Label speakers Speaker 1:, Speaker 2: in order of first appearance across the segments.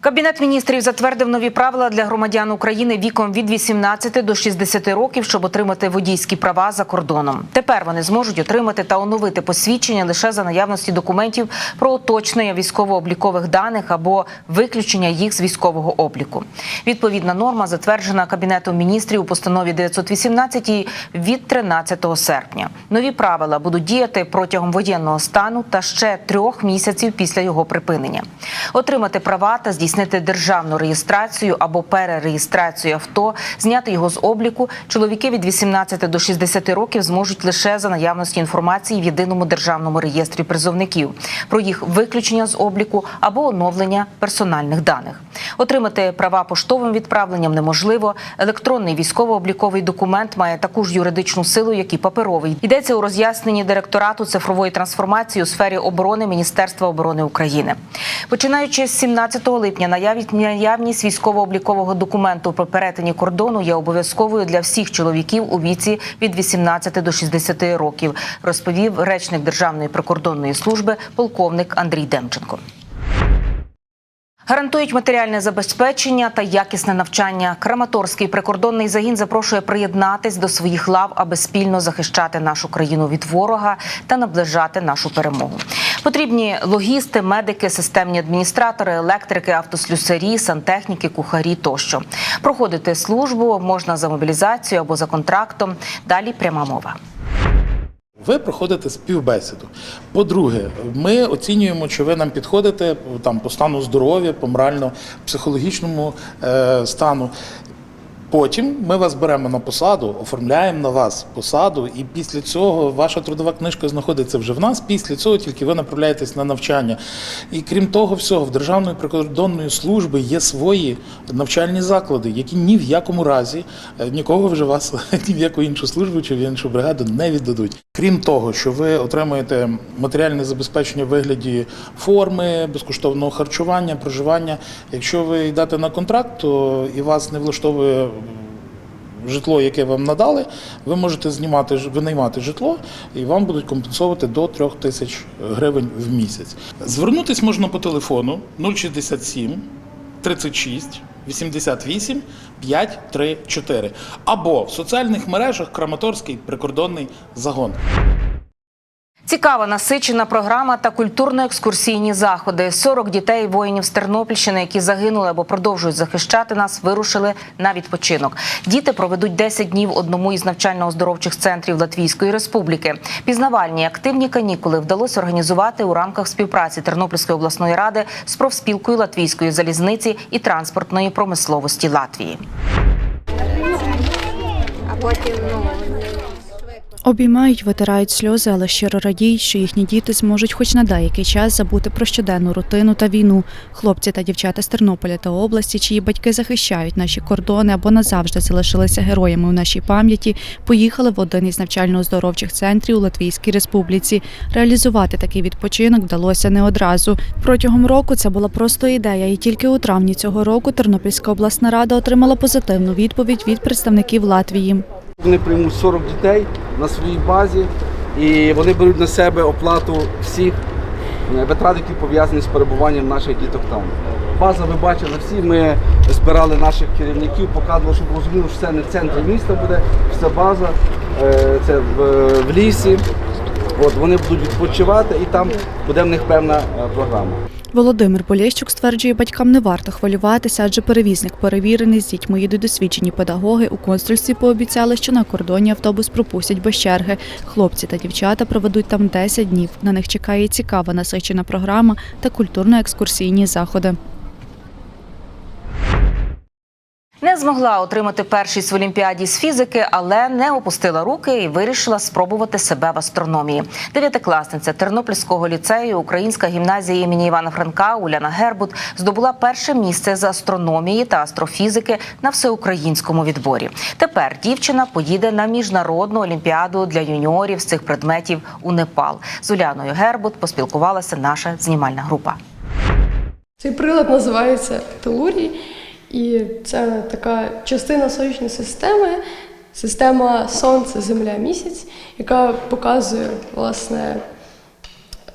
Speaker 1: Кабінет міністрів затвердив нові правила для громадян України віком від 18 до 60 років, щоб отримати водійські права за кордоном. Тепер вони зможуть отримати та оновити посвідчення лише за наявності документів про уточнення військово-облікових даних або виключення їх з військового обліку. Відповідна норма затверджена кабінетом міністрів у постанові 918 від 13 серпня. Нові правила будуть діяти протягом воєнного стану та ще трьох місяців після його припинення. Отримати права та здійснити державну реєстрацію або перереєстрацію авто, зняти його з обліку. Чоловіки від 18 до 60 років зможуть лише за наявності інформації в єдиному державному реєстрі призовників про їх виключення з обліку або оновлення персональних даних. Отримати права поштовим відправленням неможливо. Електронний військово-обліковий документ має таку ж юридичну силу, як і паперовий. Йдеться у роз'ясненні директорату цифрової трансформації у сфері оборони Міністерства оборони України. Починаючи з 17 липня, наявність- наявність військово-облікового документу про перетині кордону є обов'язковою для всіх чоловіків у віці від 18 до 60 років, розповів речник Державної прикордонної служби полковник Андрій Демченко. Гарантують матеріальне забезпечення та якісне навчання. Краматорський прикордонний загін запрошує приєднатись до своїх лав, аби спільно захищати нашу країну від ворога та наближати нашу перемогу. Потрібні логісти, медики, системні адміністратори, електрики, автослюсарі, сантехніки, кухарі тощо. Проходити службу можна за мобілізацію або за контрактом. Далі пряма мова.
Speaker 2: Ви проходите співбесіду. По-друге, ми оцінюємо, чи ви нам підходите там по стану здоров'я, по морально-психологічному е, стану. Потім ми вас беремо на посаду, оформляємо на вас посаду, і після цього ваша трудова книжка знаходиться вже в нас. Після цього тільки ви направляєтесь на навчання. І крім того всього, в Державної прикордонної служби є свої навчальні заклади, які ні в якому разі е, нікого вже вас ні в яку іншу службу чи в іншу бригаду не віддадуть. Крім того, що ви отримуєте матеріальне забезпечення в вигляді форми, безкоштовного харчування, проживання. Якщо ви йдете на контракт, то і вас не влаштовує житло, яке вам надали, ви можете знімати винаймати житло, і вам будуть компенсувати до 3 тисяч гривень в місяць. Звернутись можна по телефону 067 36 88 534 або в соціальних мережах Краматорський прикордонний загон.
Speaker 1: Цікава насичена програма та культурно-екскурсійні заходи. 40 дітей воїнів з Тернопільщини, які загинули або продовжують захищати нас, вирушили на відпочинок. Діти проведуть 10 днів одному із навчально-оздоровчих центрів Латвійської республіки. Пізнавальні активні канікули вдалося організувати у рамках співпраці Тернопільської обласної ради з профспілкою Латвійської залізниці і транспортної промисловості Латвії.
Speaker 3: а потім ну
Speaker 4: Обіймають, витирають сльози, але щиро радіють, що їхні діти зможуть хоч на деякий час забути про щоденну рутину та війну. Хлопці та дівчата з Тернополя та області, чиї батьки захищають наші кордони або назавжди залишилися героями у нашій пам'яті, поїхали в один із навчально-оздоровчих центрів у Латвійській республіці. Реалізувати такий відпочинок вдалося не одразу. Протягом року це була просто ідея, і тільки у травні цього року Тернопільська обласна рада отримала позитивну відповідь від представників Латвії.
Speaker 5: Вони приймуть 40 дітей на своїй базі і вони беруть на себе оплату всіх е, витрат, які пов'язані з перебуванням наших діток там. База, ви бачили всі, ми збирали наших керівників, показували, щоб розуміли, що це не в центрі міста буде, це база, е, це в, в лісі. От, вони будуть відпочивати і там буде в них певна е, програма.
Speaker 4: Володимир Полєщук стверджує, батькам не варто хвилюватися, адже перевізник перевірений з дітьми їдуть досвідчені педагоги. У консульстві пообіцяли, що на кордоні автобус пропустять без черги. Хлопці та дівчата проведуть там 10 днів. На них чекає цікава насичена програма та культурно-екскурсійні заходи.
Speaker 1: Не змогла отримати першість в Олімпіаді з фізики, але не опустила руки і вирішила спробувати себе в астрономії. Дев'ятикласниця Тернопільського ліцею, Українська гімназія імені Івана Франка Уляна Гербут здобула перше місце з астрономії та астрофізики на всеукраїнському відборі. Тепер дівчина поїде на міжнародну олімпіаду для юніорів з цих предметів у Непал. З Уляною Гербут поспілкувалася наша знімальна група.
Speaker 6: Цей прилад називається телурій, і це така частина сонячної системи, система Сонце, Земля, Місяць, яка показує власне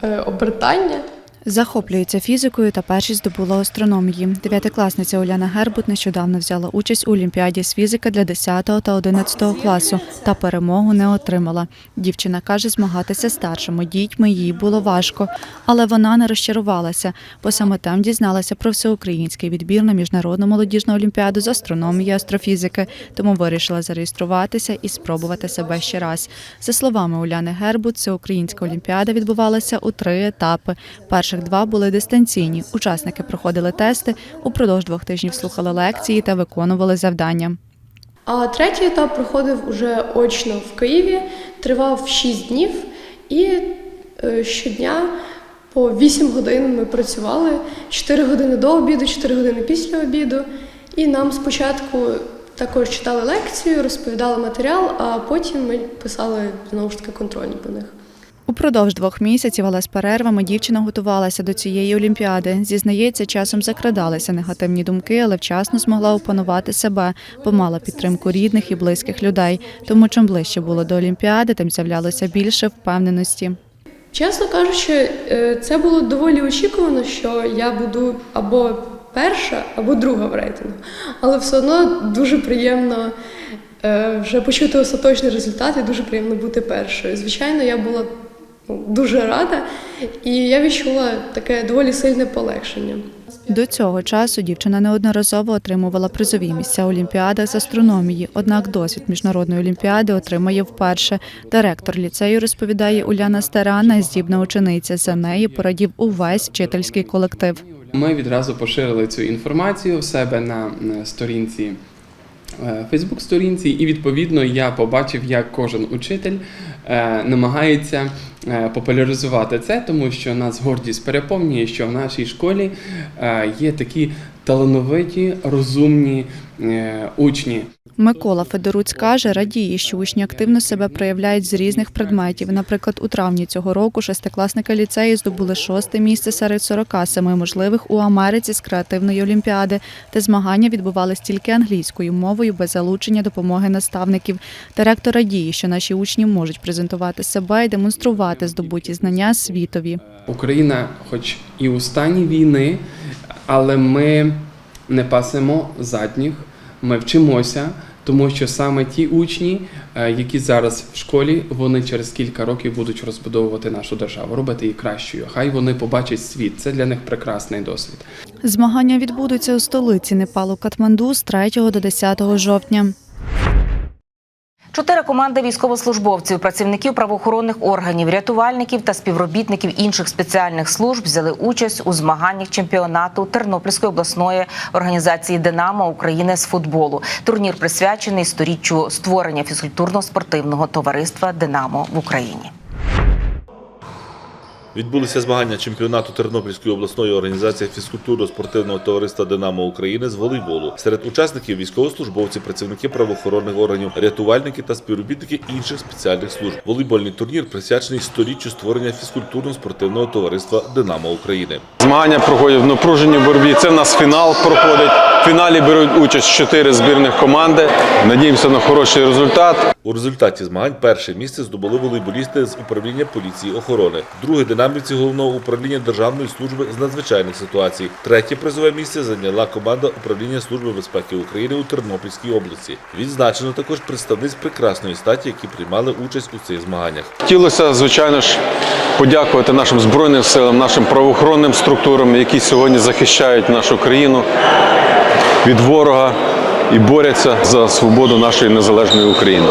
Speaker 6: е, обертання.
Speaker 4: Захоплюється фізикою та першість здобула астрономії. Дев'ятикласниця Уляна Гербут нещодавно взяла участь у Олімпіаді з фізики для 10 та 11 класу та перемогу не отримала. Дівчина каже, змагатися старшими дітьми їй було важко, але вона не розчарувалася, бо саме там дізналася про всеукраїнський відбір на міжнародну молодіжну олімпіаду з астрономії і астрофізики, тому вирішила зареєструватися і спробувати себе ще раз. За словами Уляни Гербут, всеукраїнська олімпіада відбувалася у три етапи. Перших два були дистанційні. Учасники проходили тести, упродовж двох тижнів слухали лекції та виконували завдання.
Speaker 6: А третій етап проходив уже очно в Києві, тривав 6 днів, і е, щодня по 8 годин ми працювали 4 години до обіду, 4 години після обіду. І нам спочатку також читали лекцію, розповідали матеріал, а потім ми писали знову ж таки контрольні по них.
Speaker 4: Упродовж двох місяців, але з перервами дівчина готувалася до цієї олімпіади. Зізнається, часом закрадалися негативні думки, але вчасно змогла опанувати себе, бо мала підтримку рідних і близьких людей. Тому чим ближче було до олімпіади, тим з'являлося більше впевненості.
Speaker 6: Чесно кажучи, е, це було доволі очікувано, що я буду або перша, або друга в рейтингу. Але все одно дуже приємно е, вже почути остаточний результат і дуже приємно бути першою. Звичайно, я була дуже рада, і я відчула таке доволі сильне полегшення.
Speaker 4: До цього часу дівчина неодноразово отримувала призові місця у олімпіадах з астрономії. Однак досвід міжнародної олімпіади отримає вперше. Директор ліцею розповідає Уляна Старана, здібна учениця. За неї порадів увесь вчительський колектив.
Speaker 3: Ми відразу поширили цю інформацію в себе на сторінці. Фейсбук сторінці, і відповідно я побачив, як кожен учитель е, намагається е, популяризувати це, тому що нас гордість переповнює, що в нашій школі е, є такі талановиті, розумні учні.
Speaker 4: Микола Федоруць каже, радіє, що учні активно себе проявляють з різних предметів. Наприклад, у травні цього року шестикласники ліцею здобули шосте місце серед 47 можливих у Америці з креативної олімпіади, де змагання відбувались тільки англійською мовою без залучення допомоги наставників. Директор радіє, що наші учні можуть презентувати себе і демонструвати здобуті знання світові.
Speaker 3: Україна, хоч і у стані війни, але ми не пасемо задніх, ми вчимося, тому що саме ті учні, е, які зараз в школі, вони через кілька років будуть розбудовувати нашу державу, робити її кращою. Хай вони побачать світ. Це для них прекрасний досвід.
Speaker 4: Змагання відбудуться у столиці Непалу Катманду з 3 до 10 жовтня.
Speaker 1: Чотири команди військовослужбовців, працівників правоохоронних органів, рятувальників та співробітників інших спеціальних служб взяли участь у змаганнях чемпіонату Тернопільської обласної організації Динамо України з футболу. Турнір присвячений сторіччю створення фізкультурно-спортивного товариства Динамо в Україні.
Speaker 7: Відбулися змагання чемпіонату Тернопільської обласної організації фізкультурно-спортивного товариства Динамо України з волейболу. Серед учасників військовослужбовці, працівники правоохоронних органів, рятувальники та співробітники інших спеціальних служб. Волейбольний турнір присвячений сторіччю створення фізкультурно-спортивного товариства Динамо України.
Speaker 8: Змагання проходять в напруженій боротьбі. Це в нас фінал проходить. В фіналі беруть участь чотири збірних команди. Надіємося на хороший результат.
Speaker 7: У результаті змагань перше місце здобули волейболісти з управління поліції охорони, друге динамівці головного управління Державної служби з надзвичайних ситуацій. Третє призове місце зайняла команда управління Служби безпеки України у Тернопільській області. Відзначено також представниць прекрасної статі, які приймали участь у цих змаганнях.
Speaker 8: Хотілося, звичайно ж, подякувати нашим збройним силам, нашим правоохоронним структурам, які сьогодні захищають нашу країну від ворога і борються за свободу нашої незалежної України.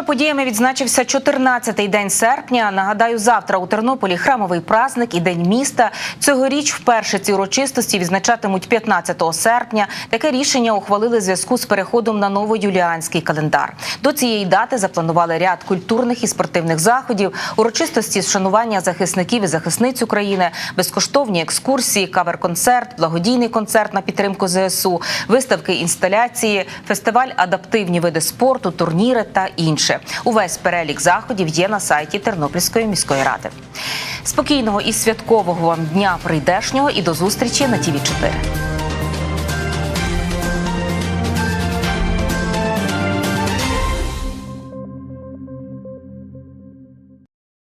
Speaker 1: Такими подіями відзначився 14-й день серпня. Нагадаю, завтра у Тернополі храмовий праздник і день міста. Цьогоріч вперше ці урочистості відзначатимуть 15 серпня. Таке рішення ухвалили зв'язку з переходом на новоюліанський календар. До цієї дати запланували ряд культурних і спортивних заходів, урочистості з шанування захисників і захисниць України, безкоштовні екскурсії, кавер-концерт, благодійний концерт на підтримку ЗСУ, виставки інсталяції, фестиваль адаптивні види спорту, турніри та інше. Увесь перелік заходів є на сайті Тернопільської міської ради. Спокійного і святкового вам дня прийдешнього і до зустрічі на ТІВІ 4